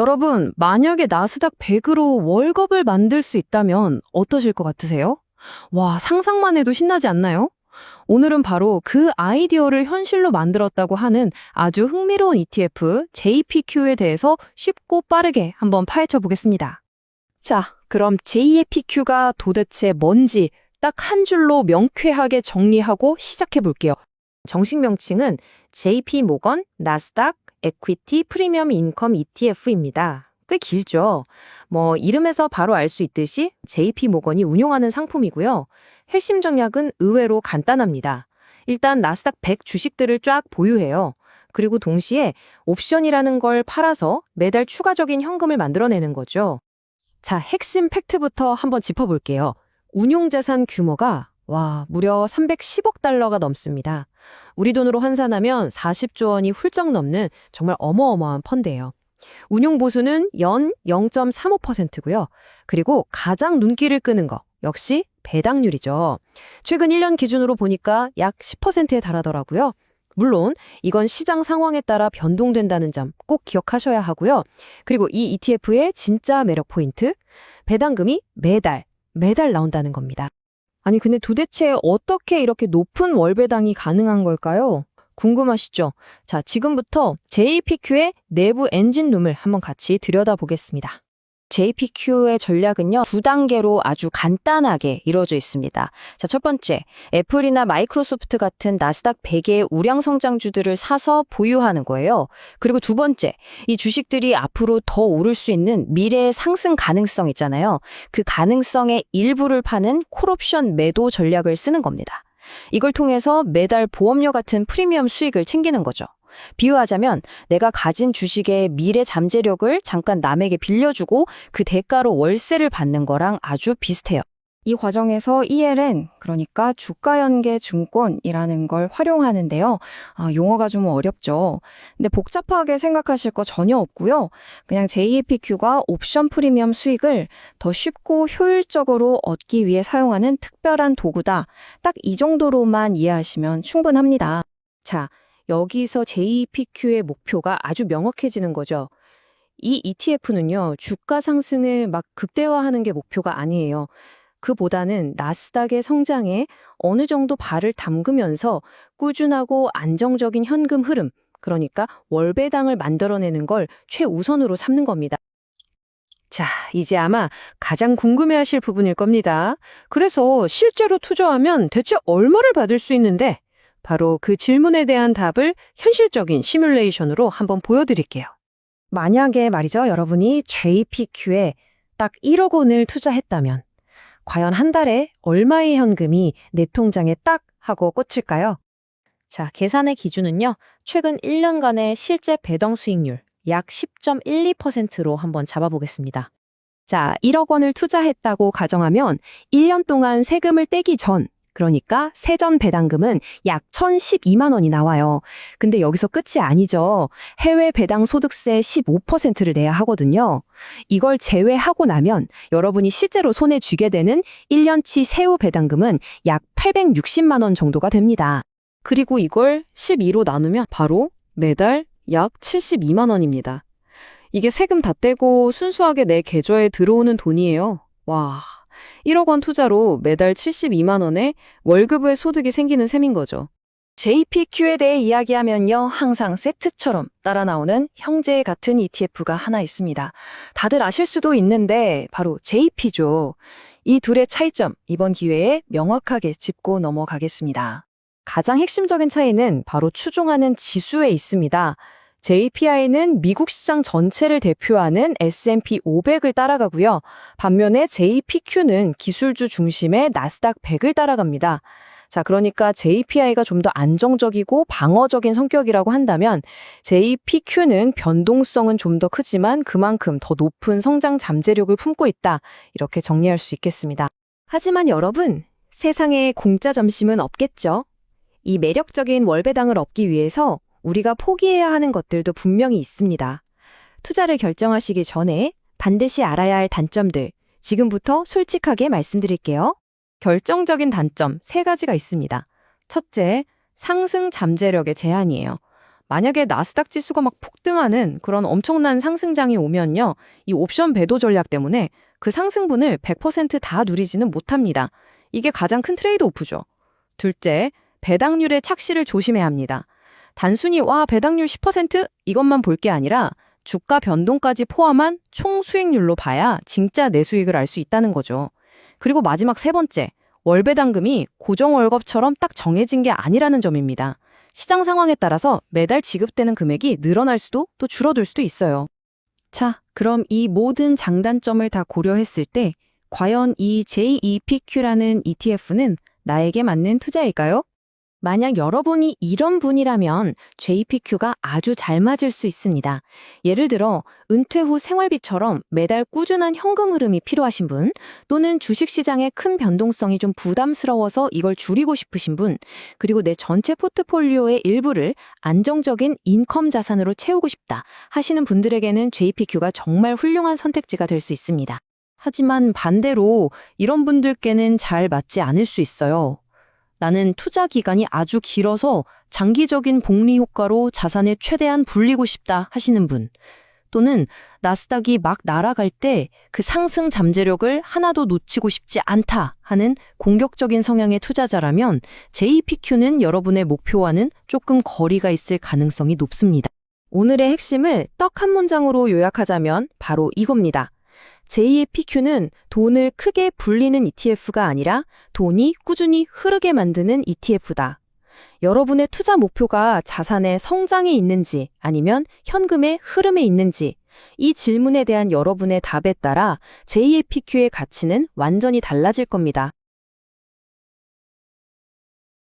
여러분, 만약에 나스닥 100으로 월급을 만들 수 있다면 어떠실 것 같으세요? 와, 상상만 해도 신나지 않나요? 오늘은 바로 그 아이디어를 현실로 만들었다고 하는 아주 흥미로운 ETF JPQ에 대해서 쉽고 빠르게 한번 파헤쳐 보겠습니다. 자, 그럼 JPQ가 도대체 뭔지 딱 한 줄로 명쾌하게 정리하고 시작해 볼게요. 정식 명칭은 JP 모건 나스닥 에퀴티 프리미엄 인컴 ETF입니다. 꽤 길죠. 뭐 이름에서 바로 알 수 있듯이 JP 모건이 운용하는 상품이고요. 핵심 전략은 의외로 간단합니다. 일단 나스닥 100 주식들을 쫙 보유해요. 그리고 동시에 옵션이라는 걸 팔아서 매달 추가적인 현금을 만들어내는 거죠. 자, 핵심 팩트부터 한번 짚어볼게요. 운용 자산 규모가 와, 무려 310억 달러가 넘습니다. 우리 돈으로 환산하면 40조 원이 훌쩍 넘는 정말 어마어마한 펀드예요. 운용 보수는 연 0.35%고요. 그리고 가장 눈길을 끄는 거 역시 배당률이죠. 최근 1년 기준으로 보니까 약 10%에 달하더라고요. 물론 이건 시장 상황에 따라 변동된다는 점 꼭 기억하셔야 하고요. 그리고 이 ETF의 진짜 매력 포인트, 배당금이 매달, 매달 나온다는 겁니다. 아니 근데 도대체 어떻게 이렇게 높은 월배당이 가능한 걸까요? 궁금하시죠? 자, 지금부터 JPQ의 내부 엔진룸을 한번 같이 들여다보겠습니다. JPQ의 전략은요, 두 단계로 아주 간단하게 이루어져 있습니다. 자, 첫 번째, 애플이나 마이크로소프트 같은 나스닥 100의 우량 성장주들을 사서 보유하는 거예요. 그리고 두 번째, 이 주식들이 앞으로 더 오를 수 있는 미래의 상승 가능성 있잖아요. 그 가능성의 일부를 파는 콜옵션 매도 전략을 쓰는 겁니다. 이걸 통해서 매달 보험료 같은 프리미엄 수익을 챙기는 거죠. 비유하자면 내가 가진 주식의 미래 잠재력을 잠깐 남에게 빌려주고 그 대가로 월세를 받는 거랑 아주 비슷해요. 이 과정에서 ELN, 그러니까 주가연계 증권이라는 걸 활용하는데요. 아, 용어가 좀 어렵죠. 근데 복잡하게 생각하실 거 전혀 없고요. 그냥 JAPQ가 옵션 프리미엄 수익을 더 쉽고 효율적으로 얻기 위해 사용하는 특별한 도구다. 딱 이 정도로만 이해하시면 충분합니다. 자, 여기서 JPQ의 목표가 아주 명확해지는 거죠. 이 ETF는요, 주가 상승을 막 극대화하는 게 목표가 아니에요. 그보다는 나스닥의 성장에 어느 정도 발을 담그면서 꾸준하고 안정적인 현금 흐름, 그러니까 월배당을 만들어내는 걸 최우선으로 삼는 겁니다. 자, 이제 아마 가장 궁금해하실 부분일 겁니다. 그래서 실제로 투자하면 대체 얼마를 받을 수 있는데 바로 그 질문에 대한 답을 현실적인 시뮬레이션으로 한번 보여드릴게요. 만약에 말이죠, 여러분이 JPQ에 딱 1억 원을 투자했다면, 과연 한 달에 얼마의 현금이 내 통장에 딱 하고 꽂힐까요? 자, 계산의 기준은요, 최근 1년간의 실제 배당 수익률 약 10.12%로 한번 잡아보겠습니다. 자, 1억 원을 투자했다고 가정하면 1년 동안 세금을 떼기 전, 그러니까 세전 배당금은 약 1,012만 원이 나와요. 근데 여기서 끝이 아니죠. 해외 배당 소득세 15%를 내야 하거든요. 이걸 제외하고 나면 여러분이 실제로 손에 쥐게 되는 1년치 세후 배당금은 약 860만 원 정도가 됩니다. 그리고 이걸 12로 나누면 바로 매달 약 72만 원입니다. 이게 세금 다 떼고 순수하게 내 계좌에 들어오는 돈이에요. 와. 1억 원 투자로 매달 72만 원의 월급의 소득이 생기는 셈인 거죠. JPQ에 대해 이야기하면요. 항상 세트처럼 따라 나오는 형제 같은 ETF가 하나 있습니다. 다들 아실 수도 있는데 바로 JP죠. 이 둘의 차이점 이번 기회에 명확하게 짚고 넘어가겠습니다. 가장 핵심적인 차이는 바로 추종하는 지수에 있습니다. JPI는 미국 시장 전체를 대표하는 S&P 500을 따라가고요. 반면에 JPQ는 기술주 중심의 나스닥 100을 따라갑니다. 자, 그러니까 JPI가 좀 더 안정적이고 방어적인 성격이라고 한다면 JPQ는 변동성은 좀 더 크지만 그만큼 더 높은 성장 잠재력을 품고 있다. 이렇게 정리할 수 있겠습니다. 하지만 여러분, 세상에 공짜 점심은 없겠죠? 이 매력적인 월배당을 얻기 위해서 우리가 포기해야 하는 것들도 분명히 있습니다. 투자를 결정하시기 전에 반드시 알아야 할 단점들 지금부터 솔직하게 말씀드릴게요. 결정적인 단점 세 가지가 있습니다. 첫째, 상승 잠재력의 제한이에요. 만약에 나스닥 지수가 막 폭등하는 그런 엄청난 상승장이 오면요. 이 옵션 배도 전략 때문에 그 상승분을 100%다 누리지는 못합니다. 이게 가장 큰 트레이드 오프죠. 둘째, 배당률의 착시를 조심해야 합니다. 단순히 와 배당률 10% 이것만 볼 게 아니라 주가 변동까지 포함한 총 수익률로 봐야 진짜 내 수익을 알 수 있다는 거죠. 그리고 마지막 세 번째, 월배당금이 고정 월급처럼 딱 정해진 게 아니라는 점입니다. 시장 상황에 따라서 매달 지급되는 금액이 늘어날 수도 또 줄어들 수도 있어요. 자, 그럼 이 모든 장단점을 다 고려했을 때 과연 이 JEPQ라는 ETF는 나에게 맞는 투자일까요? 만약 여러분이 이런 분이라면 JPQ가 아주 잘 맞을 수 있습니다. 예를 들어 은퇴 후 생활비처럼 매달 꾸준한 현금 흐름이 필요하신 분, 또는 주식시장의 큰 변동성이 좀 부담스러워서 이걸 줄이고 싶으신 분, 그리고 내 전체 포트폴리오의 일부를 안정적인 인컴 자산으로 채우고 싶다 하시는 분들에게는 JPQ가 정말 훌륭한 선택지가 될 수 있습니다. 하지만 반대로 이런 분들께는 잘 맞지 않을 수 있어요. 나는 투자 기간이 아주 길어서 장기적인 복리 효과로 자산을 최대한 불리고 싶다 하시는 분. 또는 나스닥이 막 날아갈 때 그 상승 잠재력을 하나도 놓치고 싶지 않다 하는 공격적인 성향의 투자자라면 JPQ는 여러분의 목표와는 조금 거리가 있을 가능성이 높습니다. 오늘의 핵심을 떡 한 문장으로 요약하자면 바로 이겁니다. JPQ는 돈을 크게 불리는 ETF가 아니라 돈이 꾸준히 흐르게 만드는 ETF다. 여러분의 투자 목표가 자산의 성장에 있는지 아니면 현금의 흐름에 있는지 이 질문에 대한 여러분의 답에 따라 JPQ의 가치는 완전히 달라질 겁니다.